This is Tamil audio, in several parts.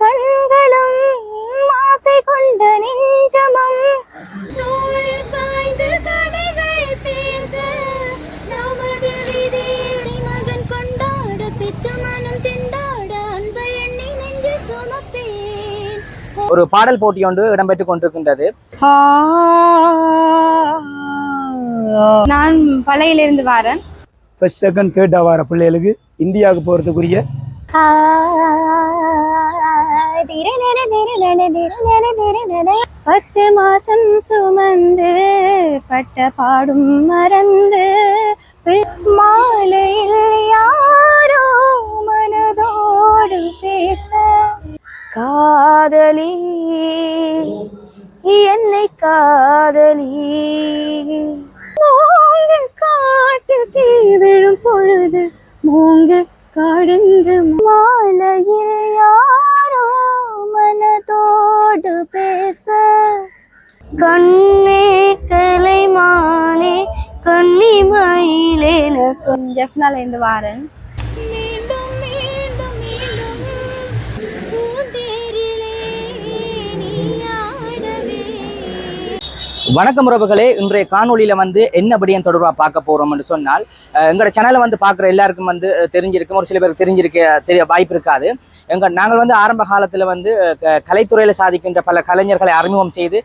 கண்களும் ஆசை கொண்ட நெஞ்சமும். தோளில் சாய்ந்து கதைகள் பேச நமது விதி மகன் கொண்டாட பித்து மனம் திண்டாட அன்பை எண்ணி நெஞ்சில் சுமப்பேன். ஒரு பாடல் போட்டி ஒன்று இடம்பெற்றுக் கொண்டிருக்கின்றது. நான் பழையிலிருந்து வாரன். ஃபர்ஸ்ட் செகண்ட் தேர்டாக வர பிள்ளைகளுக்கு இந்தியாவுக்கு போகிறதுக்குரிய பத்து மாசம் சுமந்து பட்ட பாடும் மறந்து மாலையில் யாரோ மனதோடு பேச காதலி என்னை காதலி. காட்டு தீ விழும் பொழுது மூங்க காடென்று மாலையில் யார் மனதோடு பேச. கண்ணே கலைமானே கன்னிமயிலே ஜெஃப்னால இருந்து வாரன். வணக்கம் உறவுகளே. இன்றைய காணொளியில வந்து என்ன படியம் தொடர்பாக பார்க்க போறோம்னு சொன்னால் எங்களோட சேனலை வந்து பார்க்குற எல்லாருக்கும் வந்து தெரிஞ்சிருக்கும். ஒரு சில பேருக்கு தெரிஞ்சிருக்க தெரிய வாய்ப்பு இருக்காது. எங்க நாங்கள் வந்து ஆரம்ப காலத்தில் வந்து கலைத்துறையில் க- சாதிக்கின்ற பல கலைஞர்களை அறிமுகம் செய்து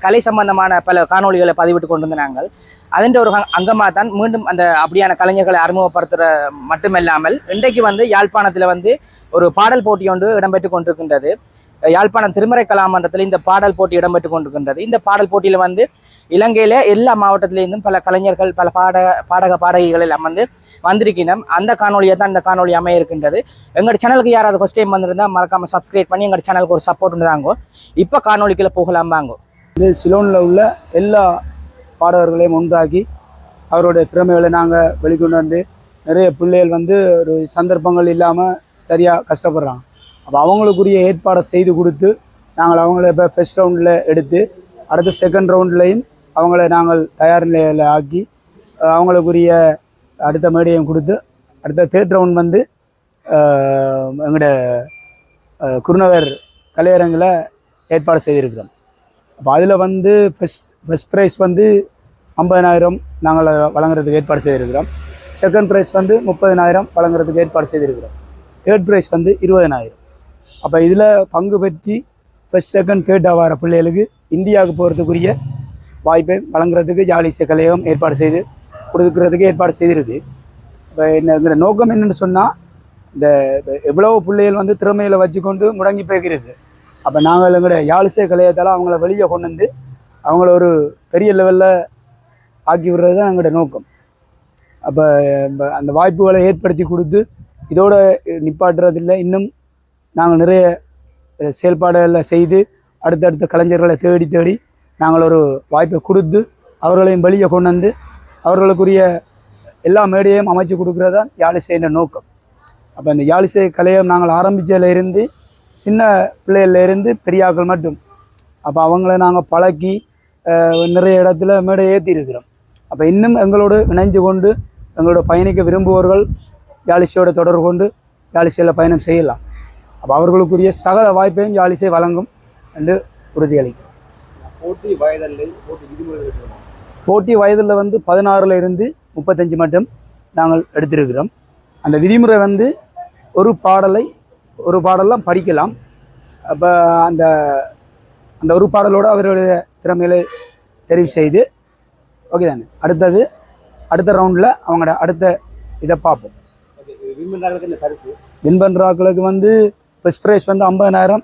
கலை சம்பந்தமான பல காணொளிகளை பதிவிட்டு கொண்டிருந்த நாங்கள். அதன் ஒரு அங்கமாக தான் மீண்டும் அந்த அப்படியான கலைஞர்களை அறிமுகப்படுத்துகிற மட்டுமல்லாமல் இன்றைக்கு வந்து யாழ்ப்பாணத்தில் வந்து ஒரு பாடல் போட்டி ஒன்று இடம்பெற்று கொண்டிருக்கின்றது. யாழ்ப்பாணம் திருமறை கலாமன்றத்தில் இந்த பாடல் போட்டி இடம்பெற்று கொண்டிருக்கின்றது. இந்த பாடல் போட்டியில் வந்து இலங்கையில எல்லா மாவட்டத்திலிருந்தும் பல கலைஞர்கள் பல பாடக பாடக பாடகிகள் எல்லாம் வந்து வந்திருக்கணும் அந்த காணொலியை தான் இந்த காணொலி அமைய இருக்கின்றது. எங்களோட சேனலுக்கு யாராவது ஃபர்ஸ்ட் டைம் வந்திருந்தா மறக்காம சப்ஸ்கிரைப் பண்ணி எங்களோட சேனலுக்கு ஒரு சப்போர்ட் இருந்தாங்கோ இப்போ காணொலிக்குள்ள போகலாம் வாங்கோ. இது சிலோனில் உள்ள எல்லா பாடகர்களையும் ஒன்றாக்கி அவருடைய திறமைகளை நாங்கள் வெளிக்கொண்டு வந்து நிறைய பிள்ளைகள் வந்து ஒரு சந்தர்ப்பங்கள் இல்லாமல் சரியாக கஷ்டப்படுறாங்க. அப்போ அவங்களுக்குரிய ஏற்பாடை செய்து கொடுத்து நாங்கள் அவங்கள இப்போ ஃபர்ஸ்ட் ரவுண்டில் எடுத்து அடுத்த செகண்ட் ரவுண்ட்லையும் அவங்கள நாங்கள் தயார் நிலையில் ஆக்கி அவங்களுக்குரிய அடுத்த மேடையும் கொடுத்து அடுத்த தேர்ட் ரவுண்ட் வந்து எங்களோட குருநகர் கலையரங்கில் ஏற்பாடு செய்திருக்கிறோம். அப்போ அதில் வந்து ஃபஸ்ட் ஃபஸ்ட் ப்ரைஸ் வந்து ஐம்பதனாயிரம் நாங்கள் வழங்குறதுக்கு ஏற்பாடு செய்திருக்கிறோம். செகண்ட் ப்ரைஸ் வந்து முப்பதனாயிரம் வழங்குறதுக்கு ஏற்பாடு செய்திருக்கிறோம். தேர்ட் ப்ரைஸ் வந்து இருபதனாயிரம். அப்போ இதில் பங்கு பற்றி ஃபஸ்ட் செகண்ட் தேர்டாக வர பிள்ளைகளுக்கு இந்தியாவுக்கு போகிறதுக்குரிய வாய்ப்பை வழங்குறதுக்கு ஜாலிசிய கலையகம் ஏற்பாடு செய்து கொடுக்குறதுக்கு ஏற்பாடு செய்திருக்கு. இப்போ என்ன எங்களோட நோக்கம் என்னென்னு சொன்னால் இந்த இப்ப பிள்ளைகள் வந்து திறமையில் வச்சுக்கொண்டு முடங்கி போய்க்கிறது அப்போ நாங்கள் எங்களோட யாழிசை கலையத்தால் அவங்கள வெளியே கொண்டு வந்து அவங்கள ஒரு பெரிய லெவலில் ஆக்கி விடுறது தான் எங்களோட நோக்கம். அப்போ அந்த வாய்ப்புகளை ஏற்படுத்தி கொடுத்து இதோட நிப்பாட்டுறதில்லை. இன்னும் நாங்கள் நிறைய செயல்பாடுகளை செய்து அடுத்தடுத்த கலைஞர்களை தேடி தேடி நாங்கள் ஒரு வாய்ப்பை கொடுத்து அவர்களையும் வெளியே கொண்டு வந்து அவர்களுக்குரிய எல்லா மேடையும் அமைச்சு கொடுக்குறது தான் யாழிசைன்ற நோக்கம். அப்போ இந்த யாழிசை கலையை நாங்கள் ஆரம்பித்ததுலேருந்து சின்ன பிள்ளைகள்லேருந்து பெரியாக்கள் மட்டும். அப்போ அவங்கள நாங்கள் பழக்கி நிறைய இடத்துல மேடை ஏற்றி இருக்கிறோம் அப்போ இன்னும் எங்களோடு இணைஞ்சு கொண்டு எங்களோட பயணிக்க விரும்புவர்கள் யாழிசையோட தொடர்பு கொண்டு யாழிசையில் பயணம் செய்யலாம். அப்போ அவர்களுக்குரிய சகல வாய்ப்பையும் யாழிசை வழங்கும் என்று உறுதியளிக்கிறோம். போட்டி வயதல்லை போட்டி விதிமுறைகள் போட்டி வயதில் வந்து பதினாறுல இருந்து முப்பத்தஞ்சு மட்டும் நாங்கள் எடுத்திருக்கிறோம். அந்த விதிமுறை வந்து ஒரு பாடலை ஒரு பாடலாம் படிக்கலாம். அப்போ அந்த அந்த ஒரு பாடலோடு அவர்களுடைய திறமைகளை தெரிவு செய்து ஓகே தானே? அடுத்தது அடுத்த ரவுண்டில் அவங்களோட அடுத்த இதை பார்ப்போம். வின் பண்ணுறாக்களுக்கு வந்து ஃபஸ்ட் ப்ரைஸ் வந்து ஐம்பதனாயிரம்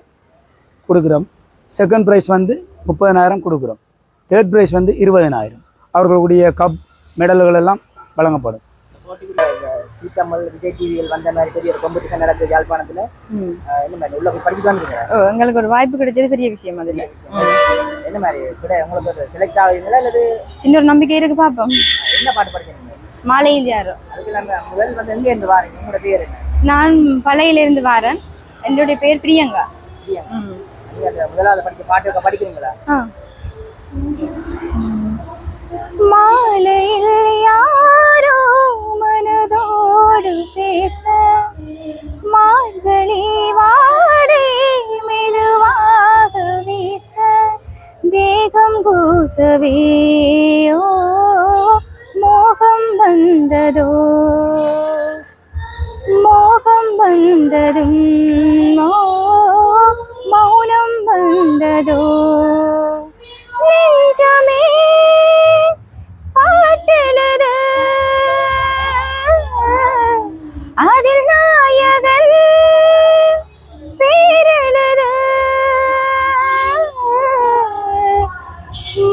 கொடுக்குறோம். செகண்ட் ப்ரைஸ் வந்து முப்பதனாயிரம் கொடுக்குறோம். தேர்ட் ப்ரைஸ் வந்து இருபதனாயிரம் அவர்களுடைய கப் மெடல்கள் எல்லாம் வழங்கப்படும். சீத்தம்மல் விஜய் டிவியில் வந்த மாதிரி பெரிய ஒரு காம்படிஷன் நடக்குது யாழ்ப்பாணத்துல. என்ன மாதிரி உள்ள போய் படிச்சுட்டு எங்களுக்கு ஒரு வாய்ப்பு கிடைச்சது பெரிய விஷயம் அதுல என்ன மாதிரி கூட உங்களுக்கு செலக்ட் ஆகுறீங்களா அல்லது சின்ன ஒரு நம்பிக்கை இருக்கு பாப்போம் என்ன பாட்டு படிக்கிறீங்க? மாலையில் யாரோ. அதுக்கு இல்லாம முதல் வந்து எங்க இருந்து வாரீங்க? உங்களோட பேர் நான் பழையிலிருந்து வாரன். என்னுடைய பேர் பிரியங்கா. முதலாவது படிக்க பாட்டு படிக்கிறீங்களா? மாலையில் யாரோ மனதோடு பேச மார்கழி வாடே மெதுவாக வீச தேகம் கூசவே ஓ மோகம் வந்ததோ. நெஞ்சமே பாட்டெழுது அதில் நாயகன் பேரெழுது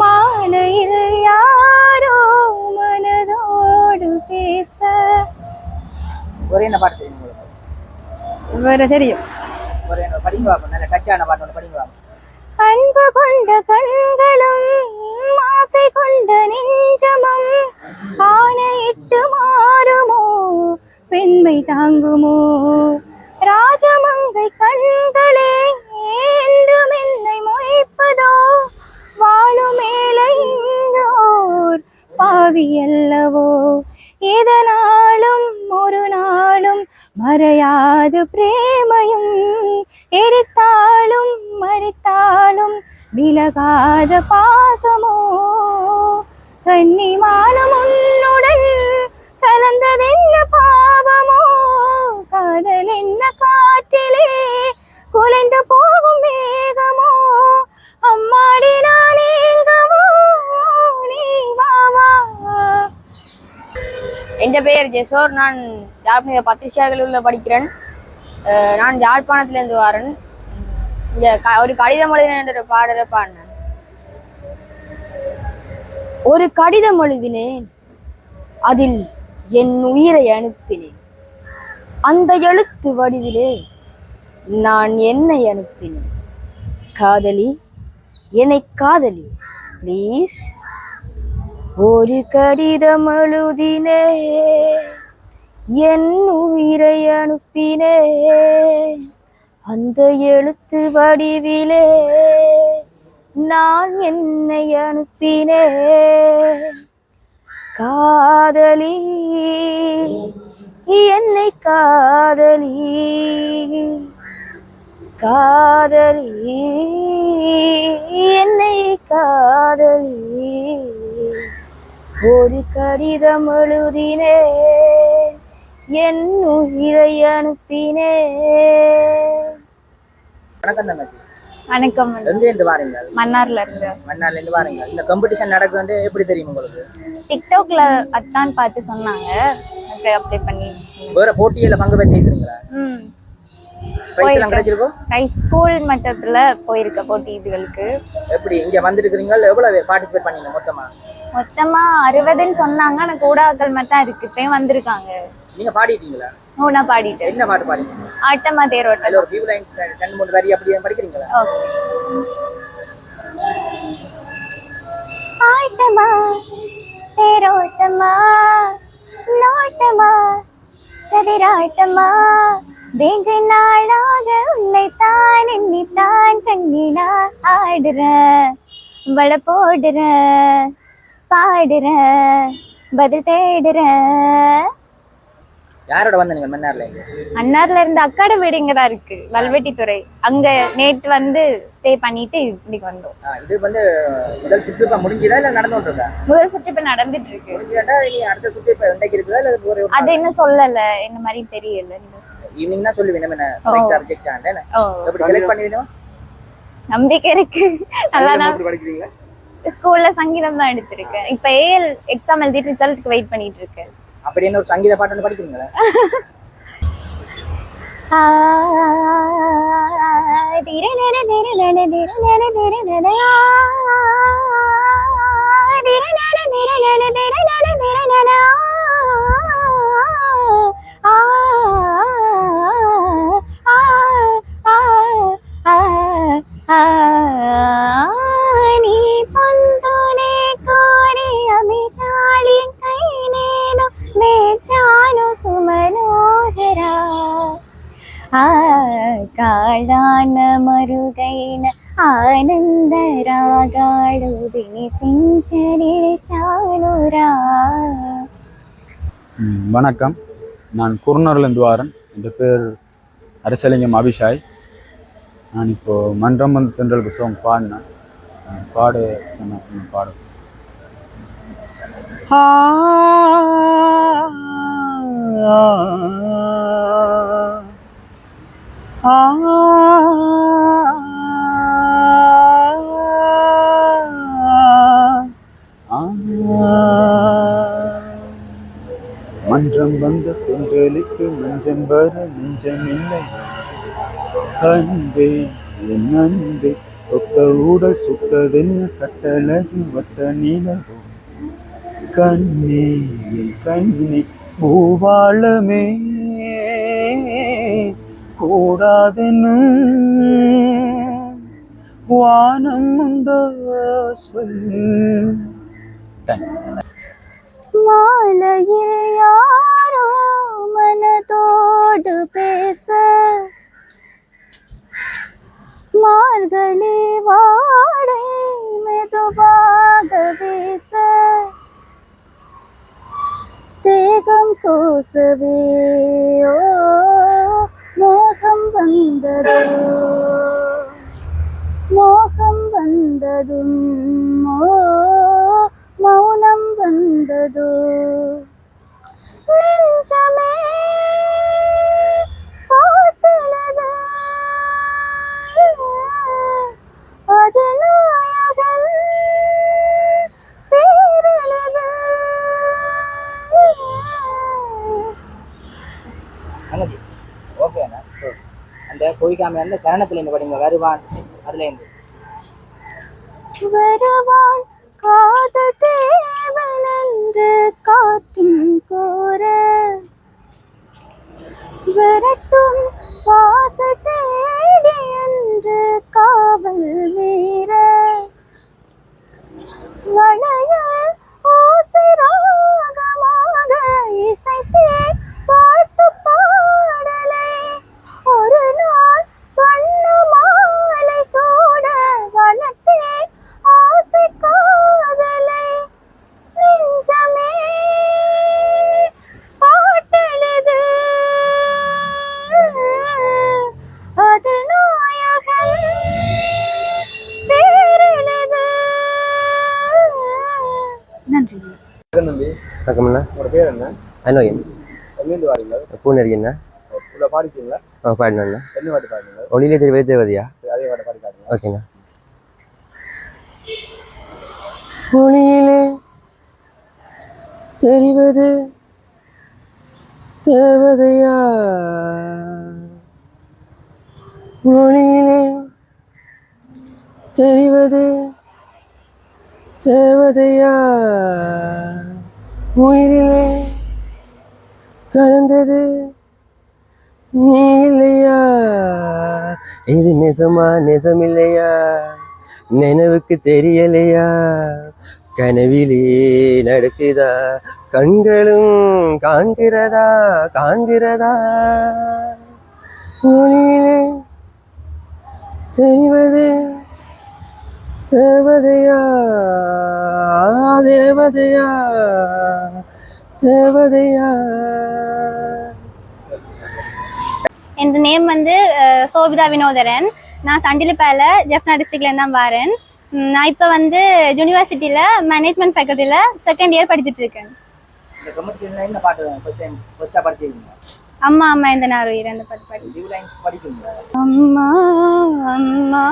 மாலையில் யாரோ மனதோடு பேச ஒரே என்ன பாட்டு தெரியும் உங்களுக்கு? வேற தெரியும். அன்பு கொண்ட கண்களும் ஆசை கொண்ட நெஞ்சமும் ஆணையிட்டு மாறுமோ பெண்மை தாங்குமோ? ராஜமங்கை கண்களே என்றும் என்னை மொய்ப்பதோ? வாழும் மேலை இங்கோர் ഏതനാളും ഒരു നാളും മറയാതെ പ്രേമയും എടുത്താളും മരുത്താളും വിലകാതെ പാസമോ കന്നിമാലമുന്നുടൻ பெயர் ஜெசோர். நான் யாழ்ப்பாண பத்திரிகைகளில் படிக்கிறேன். அஹ் நான் யாழ்ப்பாணத்திலேருந்து வரேன். இந்த ஒரு கடிதம் எழுதினேன் என்ற பாடலை பாடினேன். ஒரு கடிதம் எழுதினேன். அதில் என் உயிரை அனுப்பினேன். அந்த எழுத்து வடிவிலே நான் என்னை அனுப்பினேன். காதலி என்னை காதலி ப்ளீஸ் ஒரு கடிதம் எழுதினே என் உயிரை அனுப்பினே அந்த எழுத்து வடிவிலே நான் என்னை அனுப்பினே. காதலி என்னை காதலி காதலி என்னை காதலி. ஒரு கடிதம் எழுதினே என் உயிரை அனுப்பினே வணக்கம் தங்கச்சி. வணக்கம் எங்க இருந்து வாரீங்க? மன்னார்ல இருந்து. மண்ணால இருந்து வாரீங்க. இந்த காம்படிஷன் நடக்குது எப்படி தெரியும் உங்களுக்கு? டிக்டாக்ல அத்தான் பார்த்து சொன்னாங்க. அப்ளை பண்ணி. வேற போட்டியில பங்கு பெற்றிருக்கீங்களா ம். பிரைஸ் எல்லாம் கிடைச்சிருக்கோம் ரைஸ் ஸ்கூல் மட்டத்துல போயிருக்க போட்டி இதுகளுக்கு. எப்படி இங்க வந்திருக்கிறீங்க எவ்வளவு பார்ட்டிசிபேட் பண்ணீங்க மொத்தமா? மொத்தமா அறுபதுன்னு சொன்னாங்க. ஆனா கூடாக்கள் மட்டும் இருக்கு. இப்பயும் வந்திருக்காங்க. நீங்க பாடிட்டீங்களா? ஓ நான் பாடிட்டேன். என்ன பாட்டு பாடிங்க ஆட்டமா தேரோட்டம். அதுல ஒரு ஃபியூ லைன்ஸ் ரெண்டு மூணு வரி அப்படி படிக்கிறீங்களா? ஓகே ஆட்டமா தேரோட்டமா நாட்டமா சதிராட்டமா வெகு நாளாக உன்னை தான் எண்ணித்தான் கண்ணினா ஆடுற வள போடுற பாடுற பதில் தேடுற யாரோட வந்த நீங்க மன்னார்ல இருந்து? அன்னார்ல இருந்து அக்காட வீடு இங்க தான் இருக்கு வல்வெட்டித்துறை. அங்க நேற்று வந்து ஸ்டே பண்ணிட்டு இன்னைக்கு வந்தோம். இது வந்து முதல் சுற்று இப்ப முடிஞ்சதா இல்ல நடந்து இருக்கா? முதல் சுற்று இப்ப நடந்துட்டு இருக்கு. முடிஞ்சதா இனி அடுத்த சுற்று இப்ப இன்றைக்கு இருக்குதா இல்ல ஒரு அது இன்னும் சொல்லல என்ன மாதிரி தெரியல. ஈவினிங் தான் சொல்லுவேன் நம்ம செலக்ட் ரிஜெக்ட் ஓ. எப்படி செலக்ட் பண்ணுவீங்க நம்பிக்கை இருக்கு. நல்லா தான். எப்படி படிக்கிறீங்க ஸ்கூல்ல சங்கீதம் தான் எடுத்திருக்கேன் இப்ப ஏஎல் எக்ஸாம் எழுதிட்டு ரிசல்ட்க்கு வெயிட் பண்ணிட்டு இருக்கேன் அப்படி என்ன ஒரு சங்கீத பாட்டு ஒன்று படிக்கிறீங்களா ஆ, திரநன, திரநன, திரநன, திரநன, ஆ, திரநன, திரநன, திரநன, திரநன, ஆ, ஆ, ஆ, ஆ, ஆ, நீ పొందునే కోరి అభిషాళి కై నేను వేచాను సుమనోహరా ఆ కాళాన మరుగైన ఆనంద రాగాడు వినిపించని చానురా ம், வணக்கம் நான் குருணர்லேருந்து வாரன் என் பேர் அரசலிங்கம் அபிஷாய் நான் இப்போது மன்றம் வந்து தென்றலுக்கு சாங் பாடினேன் பாடு சொன்ன பாடு மன்றம் வந்த தொன்றலுக்கு மஞ்சம் வர நெஞ்சம் இல்லை அன்பே என் அன்பே தொட்ட ஊடல் சுட்டதென்ன கட்டழகு வட்ட நிலவோ. கண்ணே கண்ணே பூவாளமே கூடாதென்னும் வானம் உண்டோ சொல். மாலையில் யாரோ மனதோடு பேச மார்கழி வாடை மெதுவாக வீச தேகம் கோசவே ஓ மோகம் வந்ததோ மோகம் வந்ததும் ஓ மௌனம் வந்ததோ நெஞ்சமே அந்த கோழிக்காம அந்த சரணத்துல இருந்து படிங்க வருவான். அதுல இருந்து வருவான் காதல் தேவன் என்று காற்றும் கூற. விரட்டும் வாசல் தேடி என்று கா என்ன? உள்ள பாடிட்டீங்களா ஓ பாடினண்ணா என்ன பாட்டு பாடுங்க ஒளியிலே தெரிவது தேவதையா அதே பாட்டு பாடி காட்டுங்க ஓகேண்ணா. ஒளியிலே தெரிவது நிஜமா நிஜமில்லையா நினைவுக்கு தெரியலையா? கனவிலே நடக்குதா? கண்களும் காண்கிறதா? காண்கிறதா? ஒளியிலே தெரிவது தேவதையா? தேவதையா? தேவதையா? என் நேம் வந்து சோபிதா வினோதரன். நான் சண்டிலிப்பால ஜெஃப்னா டிஸ்ட்ரிக்ட்லேருந்து தான் வரேன். நான் இப்போ வந்து யூனிவர்சிட்டியில் மேனேஜ்மெண்ட் ஃபேக்கல்ட்டியில் செகண்ட் இயர் படிச்சுட்டு இருக்கேன். அம்மா அம்மா இந்த நார் உயிர் அந்த பாட்டு பாடி. அம்மா அம்மா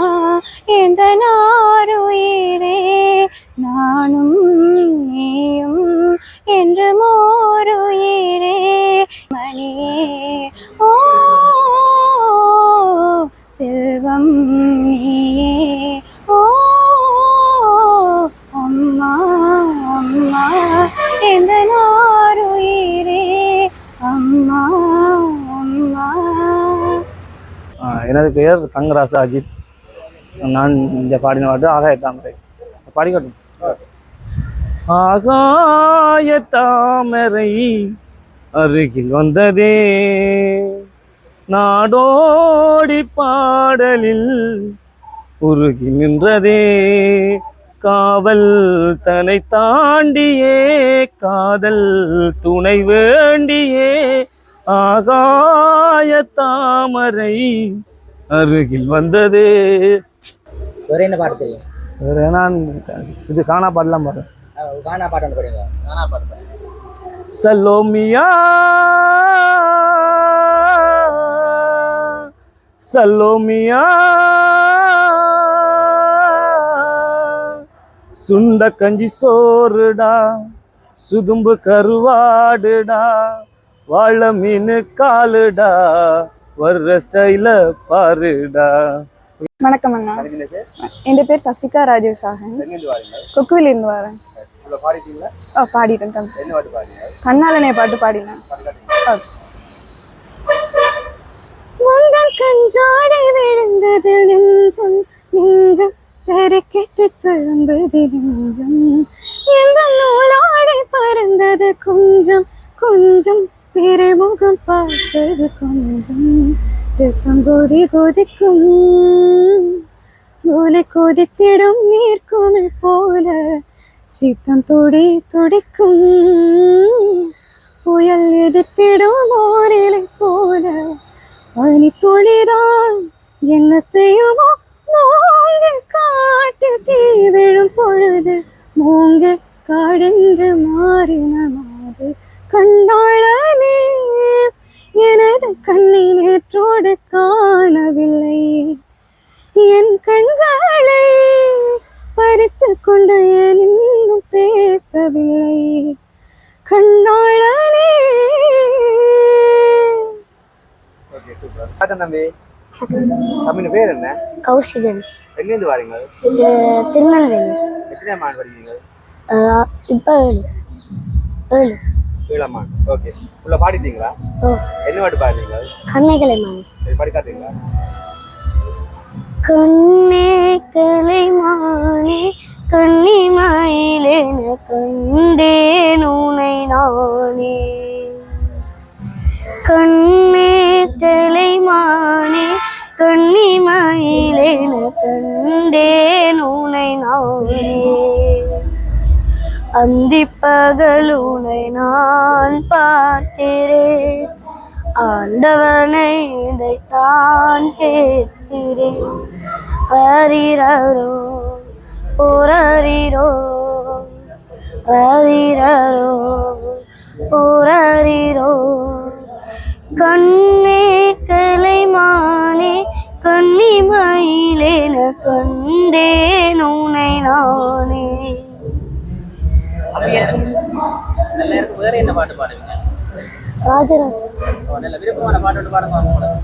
இந்த நாருயிரே நானும் நீயும் என்று மோருயிரே மணியே ஓ செல்வம் நீயே ஓ அம்மா அம்மா இந்த ஆ, எனது பெயர் தங்கராசு அஜித். நான் இந்த பாடின பாட்டு ஆகாய தாமரை. பாடிக்கட்டும். ஆகாய தாமரை அருகில் வந்ததே. நாடோடி பாடலில் உருகி நின்றதே. காவல் தனை தாண்டியே காதல் துணை வேண்டியே. ஆகாய தாமரை அருகில் வந்ததே. வேற என்ன பாட்டு தெரியும்? வேறு நான் இது காணா பாடலாம் பாடுறேன் கானா பாட்டு ஒன்று பாடுங்க. கானா பாட்டு சலோமியா சலோமியா சுண்ட கஞ்சி சோறுடா சுதும்பு கருவாடுடா வாழ மீன் காலுடா வர்ற ஸ்டைல பாருடா. வணக்கம் அண்ணா. என் பேர் தசிகா ராஜேஷ் சாகன் கொக்குவில் இருந்து வரேன். ஓ பாடிட்டேன் தம்பி. என்ன பாட்டு பாடுறீங்க கண்ணாலனே பாட்டு பாடினேன். உங்கள் கஞ்சாடை விழுந்தது நெஞ்சும் நெஞ்சும் பெருக்கெட்டு திரும்புது நெஞ்சும். எந்த நூலாடை பறந்தது கொஞ்சம் கொஞ்சம் பெருமுகம் பார்த்தது கொஞ்சம் ரத்தம் கொதி கொதிக்கும். மூளை கொதித்திடும் நீர்க்குமிழ் போல சீத்தம் துடி துடிக்கும். புயல் எதிர்த்திடும் ஓரிலை போல பனி துளிதான் என்ன செய்யுமோ மூங்கில் காட்டு தீ விழும் பொழுது மூங்கில் காடென்று மாறின மாது கண்டாளனே எனது கண்ணை நேற்றோடு காணவில்லை. என் கண்களை பறித்து கொண்டு இன்னும் பேசவில்லை? கண்ணாளனே ஓகே சூப்பர் வணக்கம் தம்பி பேர் என்ன? கௌசிகன். எங்கேருந்து வாரீங்க? திருநெல்வேலி. எத்தனை மான் படிக்கிறீங்க? இப்போ ஏழு. ஏழாம் மான் ஓகே உள்ள பாடிட்டீங்களா? என்ன பாட்டு பாடுறீங்க? கண்ணைகளை சரி படி காட்டுறீங்களா கண்ணே கலைமானே கண்ணிமயிலென கண்டேன் உனை நானே. கண்ணே கலைமானே கண்ணிமயிலென கண்டேன் உனை நானே. அந்திப்பகல் உனை நான் பார்க்கிறேன். ஆண்டவனை இதை தான் கேட்கிறேன். ஹரிரோ ஓரரிரோ ஹரிரோ ஓரரிரோ கண்ணே கலைமானே கன்னிமயிலேன கண்டேன் உனை நானே. நல்லா இருக்கு. வேற என்ன பாட்டு பாடுவீங்க? ராஜராஜ நல்ல விருப்பமான பாட்டு பாடுங்க உங்களுக்கு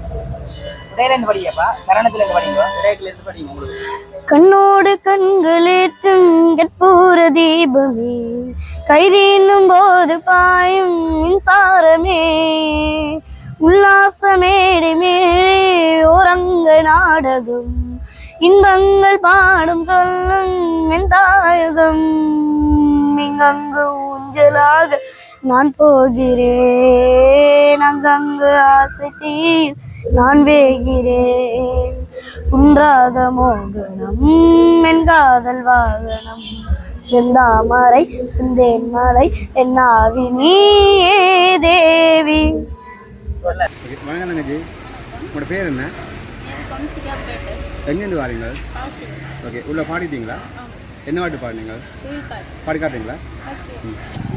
இடையில இருந்து படிங்கப்பா. சரணத்துல இருந்து படிங்க. இடையில இருந்து படிங்க உங்களுக்கு. கண்ணோடு கண்களேற்றும் கற்பூர தீபமே கைதீண்டும் போது பாயும் மின்சாரமே உல்லாசமேடை மேலே ஓரங்க நாடகம் இன்பங்கள் பாடும் சொல்லும் என் தாயகம். இங்கங்கு ஊஞ்சலாக நான் போகிறேன். அங்கங்கு ஆசை தீர் நான் வேகிறேன். குன்றாத மோகனம் என் காதல் வாகனம். செந்தாமரை செந்தேன் மலை என் ஆவி நீயே தேவி. வணக்கம் தங்கச்சி உங்களோட பேர் என்ன? எங்கேருந்து வாரீங்க? ஓகே உள்ள பாடிட்டீங்களா? என்ன பாட்டு பாடுனீங்க? பாடி காட்டுறீங்களா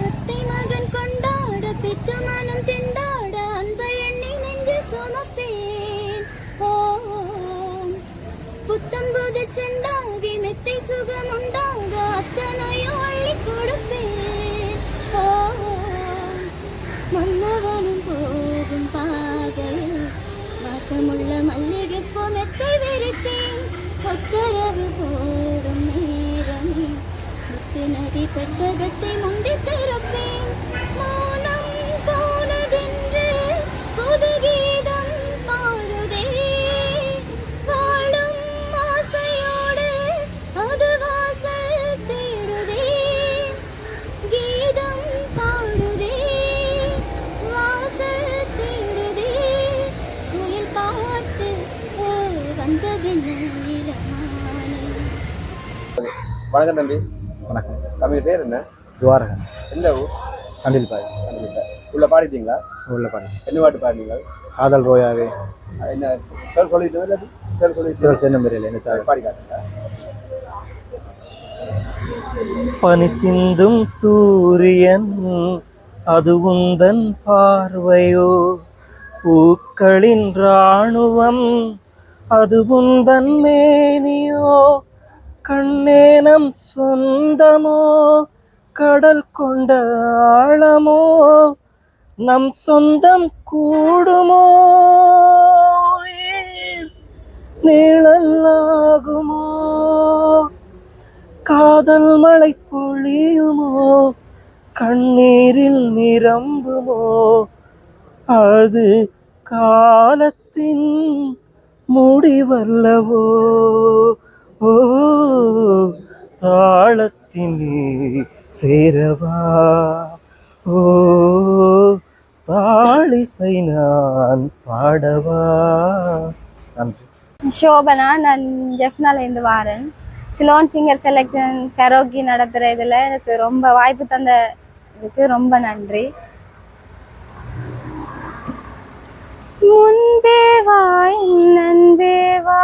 அத்தை மகன் கொண்டாட பித்து மனம் திண்டாட அன்பை எண்ணி நெஞ்சில் சுமப்பேன். புத்தம் புது செண்டாகி மெத்தை சுகம் உண்டாக அத்தனையும் அள்ளி கொடுப்பேன். மன்னவனும் போகும் பாதையில் வாசமுள்ள மல்லிகைப்பூ மெத்தை முத்து நதி பெற்றதத்தை முந்தி திறப்பேன். மௌனம் போனதென்று புது கீதம் பாடுதே. வாழும் ஆசையோடு அது வாசல் தேடுதே. கீதம் பாடுதே. வாசல் தேடுதே. குயில் பாட்டு ஓ, வந்தது வணக்கம் தம்பி. தம்பி பேர் என்ன? துவாரகன். எந்த ஊர்? சண்டில் பாய். உள்ள பாடிட்டீங்களா? உள்ள பாடி என்ன பாட்டு பாடுனீங்க காதல் ரோயாவே. என்ன சொல் சொல்லிட்டு இல்லாட்டி சொல் சொல்லிட்டு சிவல் சென்னம் பெரியல எனக்கு பாடி காட்டுங்க. பனி சிந்தும் சூரியன் அது உந்தன் பார்வையோ. பூக்களின் ராணுவம் அது உந்தன் மேனியோ. கண்ணேனம் சொந்தமோ? கடல் கொண்ட ஆழமோ? நம் சொந்தம் கூடுமோ? உயிர் நிழலாகுமோ? காதல் மழை பொழியுமோ? கண்ணீரில் நிரம்புமோ? அது காலத்தின் முடிவல்லவோ? ஓ தாளத்தினே சேரவா? ஓ தாளிசை நான் பாடவா? நன்றி. ஷோபனா நான் ஜெஃப்னாலேருந்து வாரேன். சிலோன் சிங்கர் செலெக்ஷன் கரோக்கி நடத்துகிற இதில் எனக்கு ரொம்ப வாய்ப்பு தந்த இதுக்கு ரொம்ப நன்றி. முன்பே வா என் வா.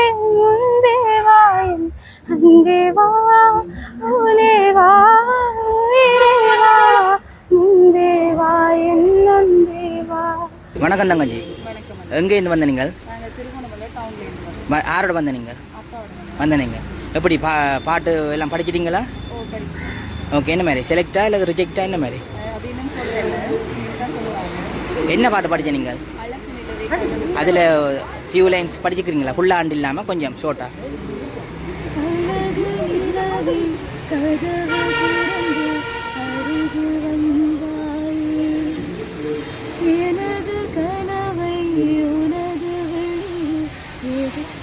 வணக்கம் தங்கச்சி. எங்கேருந்து வந்த நீங்கள்? யாரோட வந்த நீங்கள்? வந்த நீங்கள் எப்படி பா பாட்டு எல்லாம் படிச்சிட்டீங்களா? ஓகே என்ன மாதிரி? செலக்டா இல்லை ரிஜெக்டா என்ன மாதிரி? என்ன பாட்டு படிச்ச நீங்கள்? அதில் ஃபியூ லைன்ஸ் படிச்சுக்கிறீங்களா ஃபுல்லாக ஆண்டு இல்லாமல் கொஞ்சம் ஷோர்ட்டா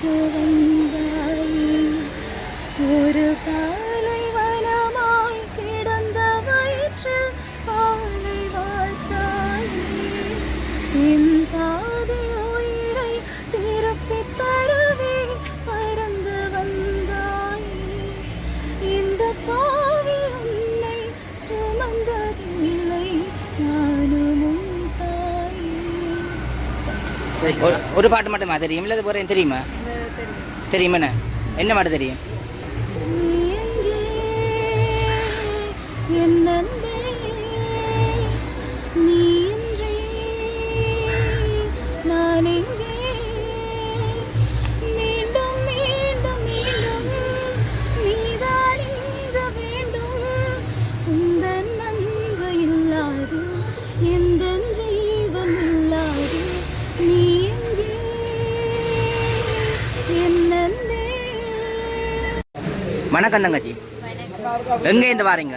எடுத்து வந்தாயே ஒரு பாலைவனமாய் கிடந்த வயிற்றில் பாலை வார்த்தாயே என் பாதை உயிரை திருப்பி தரவே பறந்து வந்தாய். இந்த பாவி உன்னை சுமந்ததில்லை நானும் ஒரு பாட்டு மட்டுமா? தெரியும் இல்லை போகிறேன் தெரியுமா? தெரியுமாண்ணே? என்ன என்ன தெரியும்? வணக்கம் தங்கச்சி. எங்கேருந்து வாரீங்க?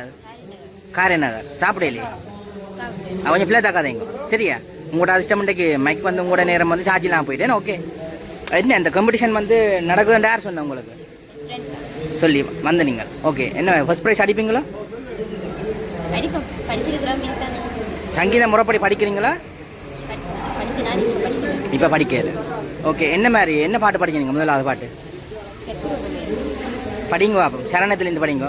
காரைநகர். சாப்பிடலையே கொஞ்சம் பிள்ளை தாக்காதீங்க. சரியா? உங்களோட அதிர்ஷ்டம் இன்றைக்கு மைக் வந்து உங்களோட நேரம் வந்து சார்ஜிலாம் போயிட்டேன். ஓகே என்ன இந்த காம்படிஷன் வந்து நடக்குதுன்னு யார் சொன்ன உங்களுக்கு? சொல்லி வந்து நீங்கள் ஓகே என்ன ஃபர்ஸ்ட் ப்ரைஸ் அடிப்பீங்களா? சங்கீதம் சங்கீத முறைப்படி படிக்கிறீங்களா? இப்போ படிக்கல. ஓகே என்ன மாதிரி என்ன பாட்டு படிக்கிறீங்க? முதலாவது பாட்டு. படிங்க பாப்போம் சரணத்திலேருந்து படிங்க.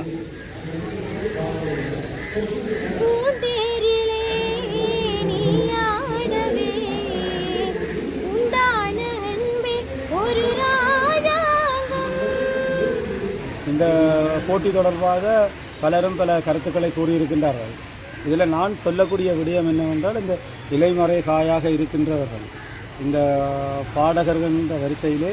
இந்த போட்டி தொடர்பாக பலரும் பல கருத்துக்களை கூறியிருக்கின்றார்கள். இதில் நான் சொல்லக்கூடிய விடயம் என்னவென்றால் இந்த இலைமறை காயாக இருக்கின்றவர்கள் இந்த பாடகர்கள் என்ற வரிசையிலே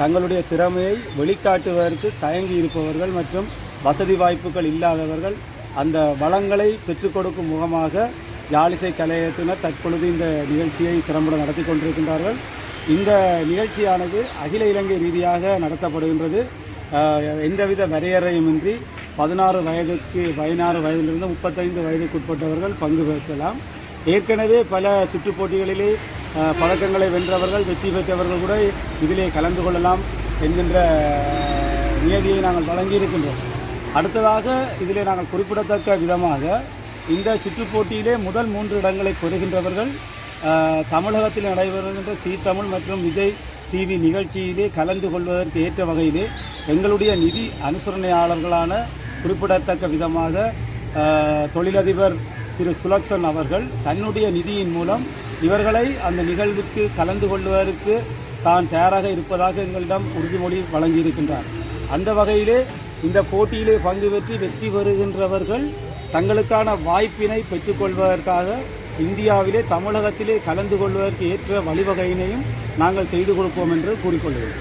தங்களுடைய திறமையை வெளிக்காட்டுவதற்கு தயங்கி இருப்பவர்கள் மற்றும் வசதி வாய்ப்புகள் இல்லாதவர்கள் அந்த வளங்களை பெற்றுக் கொடுக்கும் முகமாக யாழிசை கலையத்தினர் தற்பொழுது இந்த நிகழ்ச்சியை திறம்பட நடத்தி கொண்டிருக்கின்றார்கள். இந்த நிகழ்ச்சியானது அகில இலங்கை ரீதியாக நடத்தப்படுகின்றது. எந்தவித வரையறையுமின்றி பதினாறு வயதுக்கு பதினாறு வயதிலிருந்து முப்பத்தைந்து வயதுக்குட்பட்டவர்கள் பங்கு பெற்றலாம் ஏற்கனவே பல சுற்றுப் போட்டிகளிலே பதக்கங்களை வென்றவர்கள் வெற்றி பெற்றவர்கள் கூட இதிலே கலந்து கொள்ளலாம் என்கின்ற நியதியை நாங்கள் வழங்கியிருக்கின்றோம். அடுத்ததாக இதிலே நாங்கள் குறிப்பிடத்தக்க விதமாக இந்த சுற்றுப்போட்டியிலே முதல் மூன்று இடங்களை பெறுகின்றவர்கள் தமிழகத்தில் நடைபெறுகின்ற சீ தமிழ் மற்றும் விஜய் டிவி நிகழ்ச்சியிலே கலந்து கொள்வதற்கு ஏற்ற வகையிலே எங்களுடைய நிதி அனுசரணையாளர்களான குறிப்பிடத்தக்க விதமாக தொழிலதிபர் திரு சுலக்ஷன் அவர்கள் தன்னுடைய நிதியின் மூலம் இவர்களை அந்த நிகழ்வுக்கு கலந்து கொள்வதற்கு தான் தயாராக இருப்பதாக எங்களிடம் உறுதிமொழி வழங்கியிருக்கின்றார். அந்த வகையிலே இந்த போட்டியிலே பங்கு பெற்று வெற்றி பெறுகின்றவர்கள் தங்களுக்கான வாய்ப்பினை பெற்றுக்கொள்வதற்காக இந்தியாவிலே தமிழகத்திலே கலந்து கொள்வதற்கு ஏற்ற வழிவகையினையும் நாங்கள் செய்து கொடுப்போம் என்று கூறிக்கொள்கிறோம்.